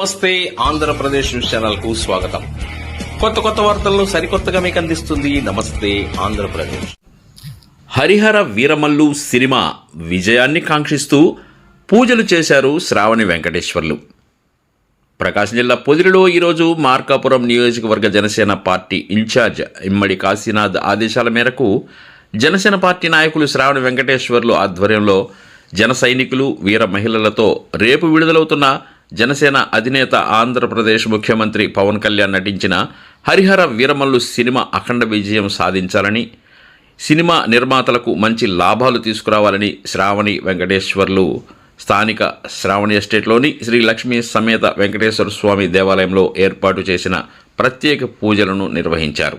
నమస్తే ఆంధ్రప్రదేశ్ న్యూస్ ఛానల్కు స్వాగతం. కొత్త కొత్త వార్తలను సరికొత్తగా మీకు అందిస్తుంది నమస్తే ఆంధ్రప్రదేశ్. హరిహర వీరమల్లు సినిమా విజయాన్ని కాంక్షిస్తూ పూజలు చేశారు శ్రావణి వెంకటేశ్వర్లు. ప్రకాశం జిల్లా పొదిలిలో ఈరోజు మార్కాపురం నియోజకవర్గ జనసేన పార్టీ ఇన్ఛార్జ్ ఇమ్మడి కాశీనాథ్ ఆదేశాల మేరకు జనసేన పార్టీ నాయకులు శ్రావణి వెంకటేశ్వర్లు ఆధ్వర్యంలో జన సైనికులు వీర మహిళలతో రేపు విడుదలవుతున్న జనసేన అధినేత ఆంధ్రప్రదేశ్ ముఖ్యమంత్రి పవన్ కళ్యాణ్ నటించిన హరిహర వీరమల్లు సినిమా అఖండ విజయం సాధించాలని సినిమా నిర్మాతలకు మంచి లాభాలు తీసుకురావాలని శ్రావణి వెంకటేశ్వర్లు స్థానిక శ్రావణి ఎస్టేట్లోని శ్రీ లక్ష్మీ సమేత వెంకటేశ్వర స్వామి దేవాలయంలో ఏర్పాటు చేసిన ప్రత్యేక పూజలను నిర్వహించారు.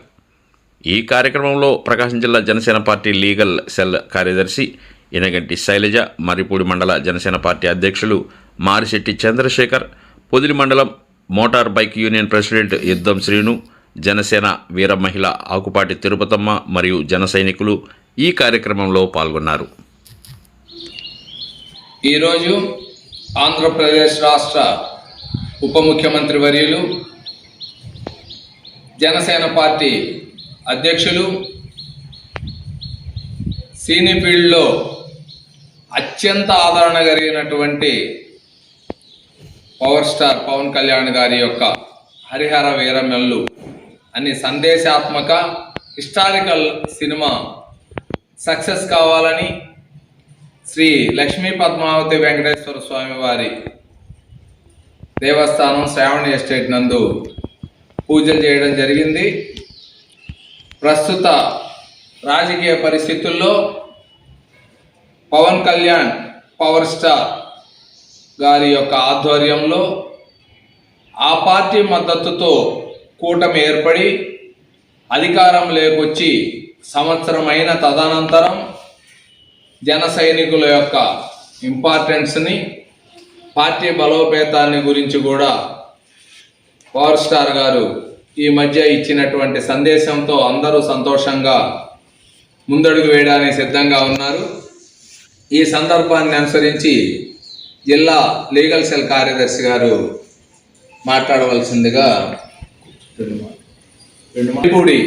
ఈ కార్యక్రమంలో ప్రకాశం జిల్లా జనసేన పార్టీ లీగల్ సెల్ కార్యదర్శి ఇనగంటి శైలజ మరిపూడి మండల జనసేన పార్టీ అధ్యక్షులు మారిశెట్టి చంద్రశేఖర్ పొదిలి మండలం మోటార్ బైక్ యూనియన్ ప్రెసిడెంట్ యుద్ధం శ్రీను జనసేన వీర మహిళ ఆకుపాటి తిరుపతమ్మ మరియు జన సైనికులు ఈ కార్యక్రమంలో పాల్గొన్నారు. ఈరోజు ఆంధ్రప్రదేశ్ రాష్ట్ర ఉప ముఖ్యమంత్రి వర్యులు జనసేన పార్టీ అధ్యక్షులు సినీ ఫీల్డ్లో అత్యంత ఆదరణ కలిగినటువంటి పవర్ స్టార్ పవన్ కళ్యాణ్ గారి యొక్క హరిహర వీరమెల్లు అనే సందేశాత్మక హిస్టారికల్ సినిమా సక్సెస్ కావాలని శ్రీ లక్ష్మీ పద్మావతి వెంకటేశ్వర స్వామి వారి దేవస్థానం శ్రావణి ఎస్టేట్ నందు పూజలు చేయడం జరిగింది. ప్రస్తుత రాజకీయ పరిస్థితుల్లో పవన్ కళ్యాణ్ పవర్ స్టార్ గారి యొక్క ఆధ్వర్యంలో ఆ పార్టీ మద్దతుతో కూటమి ఏర్పడి అధికారం లేకొచ్చి సంవత్సరమైన తదనంతరం జన సైనికుల యొక్క ఇంపార్టెన్స్ని పార్టీ బలోపేతాన్ని గురించి కూడా పవర్ స్టార్ గారు ఈ మధ్య ఇచ్చినటువంటి సందేశంతో అందరూ సంతోషంగా ముందడుగు వేయడానికి సిద్ధంగా ఉన్నారు. ఈ సందర్భాన్ని అనుసరించి జిల్లా లీగల్ సెల్ కార్యదర్శి గారు మాట్లాడవలసిందిగా మణిపూడి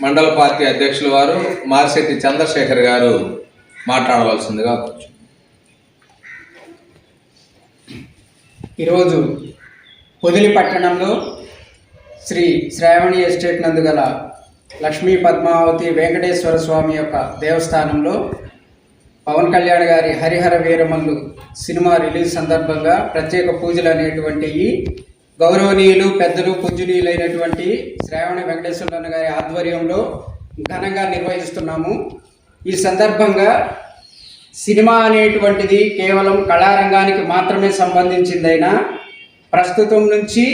మండల పార్టీ అధ్యక్షుల వారు మారిశెట్టి చంద్రశేఖర్ గారు మాట్లాడవలసిందిగా ఈరోజు పొదిలి పట్టణంలో శ్రీ శ్రావణి ఎస్టేట్ నందు గల లక్ష్మీ పద్మావతి వెంకటేశ్వర స్వామి యొక్క దేవస్థానంలో పవన్ కళ్యాణ్ గారి హరిహర వీరమల్లు సినిమా రిలీజ్ సందర్భంగా ప్రత్యేక పూజలు అనేటువంటివి గౌరవనీయులు పెద్దలు పూజనీయులైనటువంటి శ్రావణ వెంకటేశ్వరరావు గారి ఆధ్వర్యంలో ఘనంగా నిర్వహిస్తున్నాము. ఈ సందర్భంగా సినిమా అనేటువంటిది కేవలం కళారంగానికి మాత్రమే సంబంధించిందైనా ప్రస్తుతం నుంచి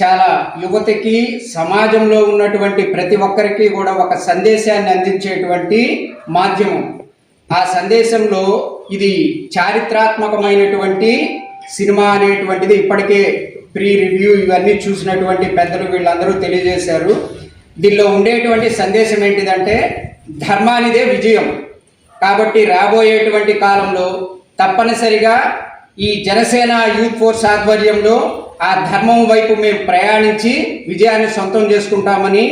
చాలా యువతకి సమాజంలో ఉన్నటువంటి ప్రతి ఒక్కరికి కూడా ఒక సందేశాన్ని అందించేటువంటి మాధ్యమం. ఆ సందేశంలో ఇది చారిత్రాత్మకమైనటువంటి సినిమా అనేటువంటిది ఇప్పటికే ప్రీ రివ్యూ ఇవన్నీ చూసినటువంటి పెద్దలు వీళ్ళందరూ తెలియజేశారు. దీనిలో ఉండేటువంటి సందేశం ఏంటిదంటే ధర్మానిదే విజయం. కాబట్టి రాబోయేటువంటి కాలంలో తప్పనిసరిగా ఈ జనసేన యూత్ ఫోర్స్ ఆధ్వర్యంలో ఆ ధర్మం వైపు మేము ప్రయాణించి విజయాన్ని సొంతం చేసుకుంటామని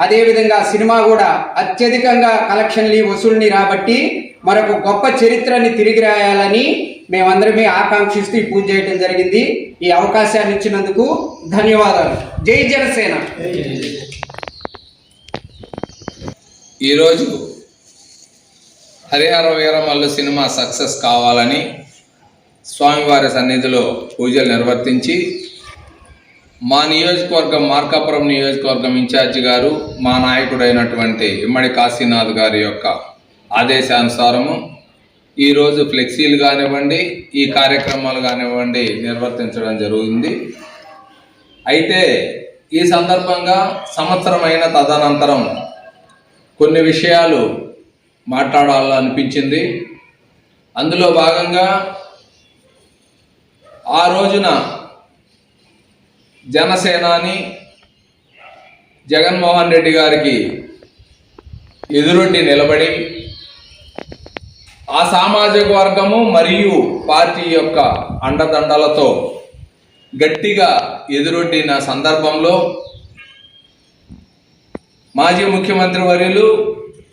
అదేవిధంగా సినిమా కూడా అత్యధికంగా కలెక్షన్లు వసూల్ని రాబట్టి మరొక గొప్ప చరిత్రని తిరిగి రాయాలని మేమందరమే ఆకాంక్షిస్తూ ఈ పూజ చేయడం జరిగింది. ఈ అవకాశాన్ని ఇచ్చినందుకు ధన్యవాదాలు. జై జనసేన. ఈరోజు హరిహర వీరమల్లు సినిమా సక్సెస్ కావాలని స్వామివారి సన్నిధిలో పూజలు నిర్వర్తించి మా నియోజకవర్గం మార్కాపురం నియోజకవర్గం ఇన్ఛార్జి గారు మా నాయకుడైనటువంటి ఇమ్మడి కాశీనాథ్ గారి యొక్క ఆదేశానుసారము ఈరోజు ఫ్లెక్సీలు కానివ్వండి ఈ కార్యక్రమాలు కానివ్వండి నిర్వర్తించడం జరిగింది అయితే ఈ సందర్భంగా సంవత్సరమైన తదనంతరం కొన్ని విషయాలు మాట్లాడాలనిపించింది. అందులో భాగంగా ఆ రోజున జనసేనాని జగన్మోహన్ రెడ్డి గారికి ఎదురొడ్డి నిలబడి ఆ సామాజిక వర్గము మరియు పార్టీ యొక్క అండదండలతో గట్టిగా ఎదురొడ్డిన సందర్భంలో మాజీ ముఖ్యమంత్రి వర్యులు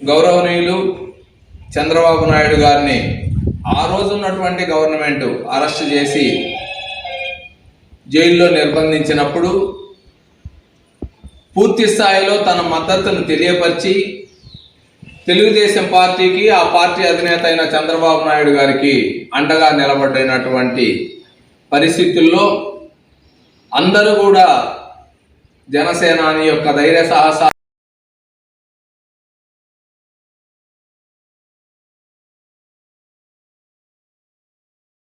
గౌరవనీయులు చంద్రబాబు నాయుడు గారిని ఆ రోజు ఉన్నటువంటి గవర్నమెంట్ అరెస్ట్ చేసి జైల్లో నిర్బంధించినప్పుడు పూర్తి స్థాయిలో తన మద్దతును తెలియపరిచి తెలుగుదేశం పార్టీకి ఆ పార్టీ అధినేత అయిన చంద్రబాబు నాయుడు గారికి అండగా నిలబడినటువంటి పరిస్థితుల్లో అందరూ కూడా జనసేనాని యొక్క ధైర్య సాహస